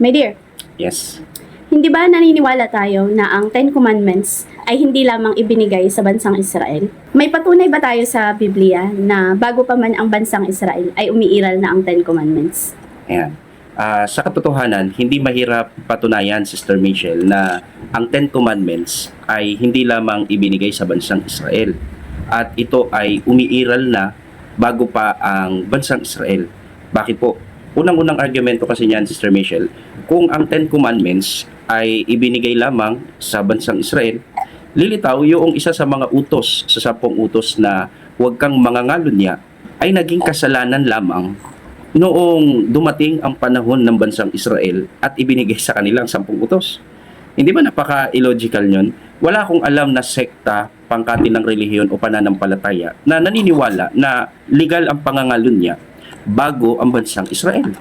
My dear, Yes. hindi ba naniniwala tayo na ang Ten Commandments ay hindi lamang ibinigay sa bansang Israel? May patunay ba tayo sa Biblia na bago pa man ang bansang Israel ay umiiral na ang Ten Commandments? Ayan. Ah, sa katotohanan, hindi mahirap patunayan, Sister Michelle, na ang Ten Commandments ay hindi lamang ibinigay sa bansang Israel. At ito ay umiiral na bago pa ang bansang Israel. Bakit po? Unang-unang argumento kasi niyan, Sister Michelle, kung ang Ten Commandments ay ibinigay lamang sa bansang Israel, lilitaw yung isa sa mga utos sa sampung utos na huwag kang mangangalunya ay naging kasalanan lamang noong dumating ang panahon ng bansang Israel at ibinigay sa kanilang sampung utos. Hindi ba napaka-illogical yun? Wala akong alam na sekta, pangkati ng relihiyon o pananampalataya na naniniwala na legal ang pangangalunya bago ang bansang Israel.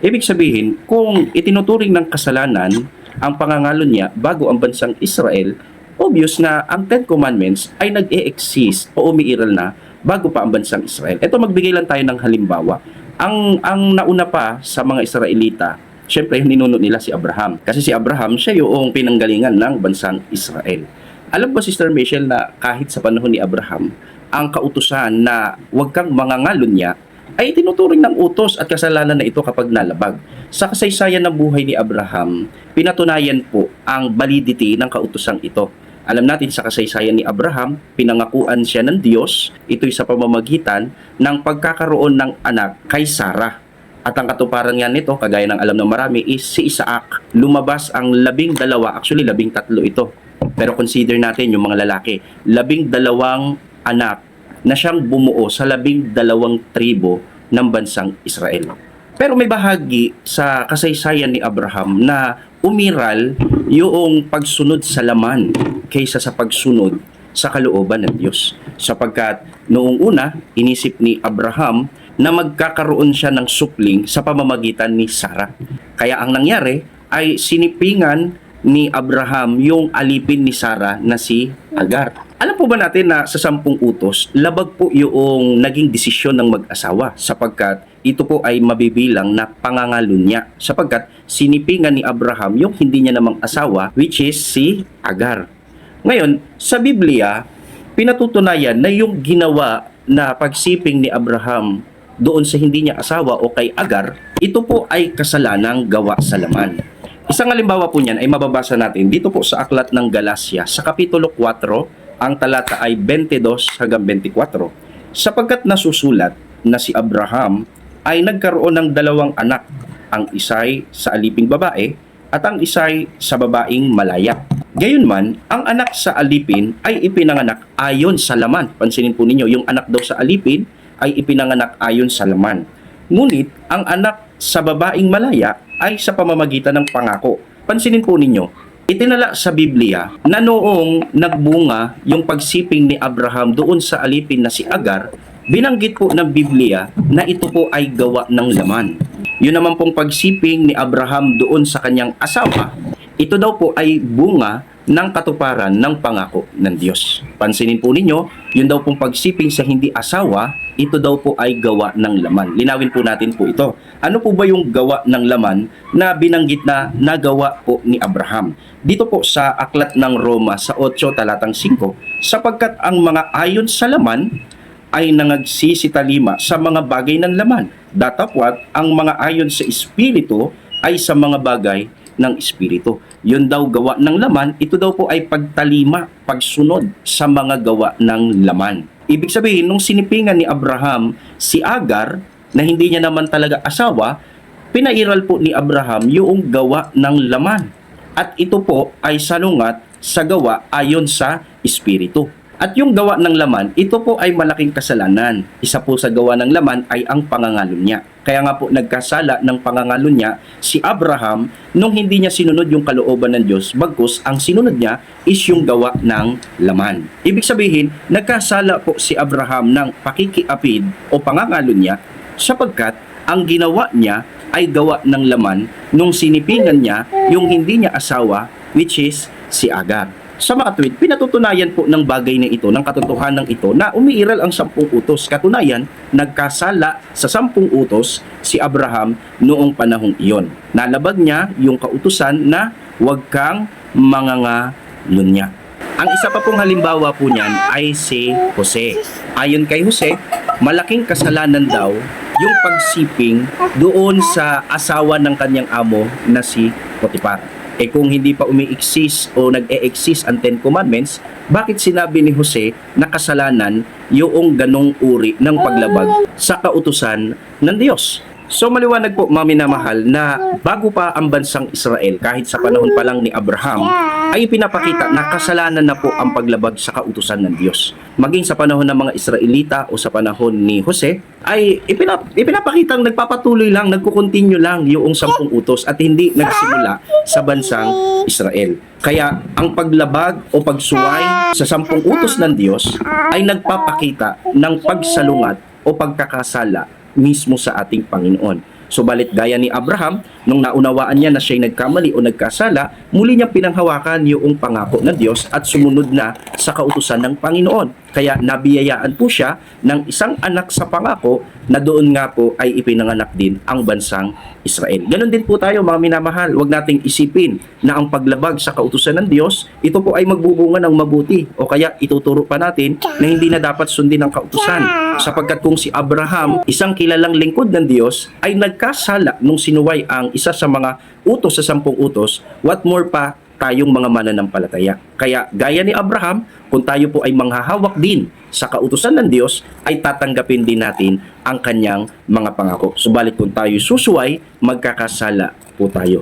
Ibig sabihin, kung itinuturing ng kasalanan ang pangangalunya bago ang bansang Israel, obvious na ang Ten Commandments ay nag-e-exist o umiiral na bago pa ang bansang Israel. Ito magbigay lang tayo ng halimbawa. Ang ang nauna pa sa mga Israelita, syempre ninuno nila si Abraham. Kasi si Abraham siya yung pinanggalingan ng bansang Israel. Alam ba Sister Michelle na kahit sa panahon ni Abraham, ang kautusan na huwag kang mangangalunya ay tinuturing ng utos at kasalanan na ito kapag nalabag. Sa kasaysayan ng buhay ni Abraham, pinatunayan po ang validity ng kautosang ito. Alam natin sa kasaysayan ni Abraham, pinangakuan siya ng Diyos, ito'y sa pamamagitan ng pagkakaroon ng anak kay Sarah. At ang katuparan nga nito, kagaya ng alam ng marami, is si Isaac. Lumabas ang labing dalawa, actually labing tatlo ito. Pero consider natin yung mga lalaki, labing dalawang anak na siyang bumuo sa labing dalawang tribo ng bansang Israel. Pero may bahagi sa kasaysayan ni Abraham na umiral yung pagsunod sa laman kaysa sa pagsunod sa kalooban ng Diyos. Sapagkat noong una, inisip ni Abraham na magkakaroon siya ng supling sa pamamagitan ni Sarah. Kaya ang nangyari ay sinipingan ni Abraham yung alipin ni Sarah na si Agar. Alam po ba natin na sa sampung utos, labag po yung naging desisyon ng mag-asawa sapagkat ito po ay mabibilang na pangangalun niya sapagkat sinipingan ni Abraham yung hindi niya namang asawa which is si Agar. Ngayon, sa Biblia, pinatutunayan na yung ginawa na pagsiping ni Abraham doon sa hindi niya asawa o kay Agar, ito po ay kasalanang gawa sa laman. Isang halimbawa po niyan ay mababasa natin dito po sa aklat ng Galacia sa kapitulo 4, ang talata ay 22 hanggang 24. Sapagkat nasusulat na si Abraham ay nagkaroon ng dalawang anak, ang isay sa aliping babae at ang isay sa babaeng malaya. Gayunman, ang anak sa alipin ay ipinanganak ayon sa laman. Pansinin po ninyo, yung anak daw sa alipin ay ipinanganak ayon sa laman. Ngunit, ang anak sa babaeng malaya ay sa pamamagitan ng pangako. Pansinin po ninyo, itinala sa Biblia na noong nagbunga yung pagsiping ni Abraham doon sa alipin na si Agar, binanggit po ng Biblia na ito po ay gawa ng laman. Yun naman pong pagsiping ni Abraham doon sa kanyang asawa, ito daw po ay bunga ng katuparan ng pangako ng Diyos. Pansinin po ninyo, yun daw pong pagsiping sa hindi asawa, ito daw po ay gawa ng laman. Linawin po natin po ito. Ano po ba yung gawa ng laman na binanggit na nagawa po ni Abraham? Dito po sa aklat ng Roma sa 8 talatang 5, sapagkat ang mga ayon sa laman ay nangagsisitalima sa mga bagay ng laman. Datapwat ang mga ayon sa Espiritu ay sa mga bagay ng Espiritu. Yun daw gawa ng laman, ito daw po ay pagtalima, pagsunod sa mga gawa ng laman. Ibig sabihin, nung sinipingan ni Abraham si Agar, na hindi niya naman talaga asawa, pinairal po ni Abraham yung gawa ng laman. At ito po ay salungat sa gawa ayon sa Espiritu. At yung gawa ng laman, ito po ay malaking kasalanan. Isa po sa gawa ng laman ay ang pangangalo niya. Kaya nga po nagkasala ng pangangalo niya si Abraham nung hindi niya sinunod yung kalooban ng Diyos, bagkus ang sinunod niya is yung gawa ng laman. Ibig sabihin, nagkasala po si Abraham ng pakikiapid o pangangalo niya sapagkat ang ginawa niya ay gawa ng laman nung sinipingan niya yung hindi niya asawa which is si Agar. Sa mga tweet, pinatutunayan po ng bagay na ito, ng katotohanan ito, na umiiral ang sampung utos. Katunayan, nagkasala sa sampung utos si Abraham noong panahong iyon. Nalabag niya yung kautusan na huwag kang manganga lunya. Ang isa pa pong halimbawa po niyan ay si Jose. Ayon kay Jose, malaking kasalanan daw yung pagsiping doon sa asawa ng kanyang amo na si Potiphar. Eh kung hindi pa umi-exist o nag-e-exist ang Ten Commandments, bakit sinabi ni Jose na kasalanan yung ganong uri ng paglabag sa kautusan ng Diyos? So maliwanag po, mami na mahal, na bago pa ang bansang Israel, kahit sa panahon pa lang ni Abraham, ay pinapakita na kasalanan na po ang paglabag sa kautusan ng Diyos. Maging sa panahon ng mga Israelita o sa panahon ni Jose, ay ipinap, ipinapakitang nagpapatuloy lang, nagkukontinue lang yung sampung utos at hindi nagsimula sa bansang Israel. Kaya ang paglabag o pagsuway sa sampung utos ng Diyos ay nagpapakita ng pagsalungat o pagkakasala mismo sa ating Panginoon. Subalit gaya ni Abraham, nung naunawaan niya na siya'y nagkamali o nagkasala, muli niyang pinanghawakan yung pangako ng Diyos at sumunod na sa kautusan ng Panginoon. Kaya nabiyayaan po siya ng isang anak sa pangako na doon nga po ay ipinanganak din ang bansang Israel. Ganon din po tayo mga minamahal. Huwag nating isipin na ang paglabag sa kautusan ng Diyos, ito po ay magbubunga ng mabuti o kaya ituturo pa natin na hindi na dapat sundin ang kautusan. Sapagkat kung si Abraham, isang kilalang lingkod ng Diyos, ay nagkasala nung sinuway ang isa sa mga utos sa sampung utos, what more pa tayong mga mananampalataya. Kaya gaya ni Abraham, kung tayo po ay manghahawak din sa kautusan ng Diyos, ay tatanggapin din natin ang kanyang mga pangako. Subalit kung tayo susuway, magkakasala po tayo.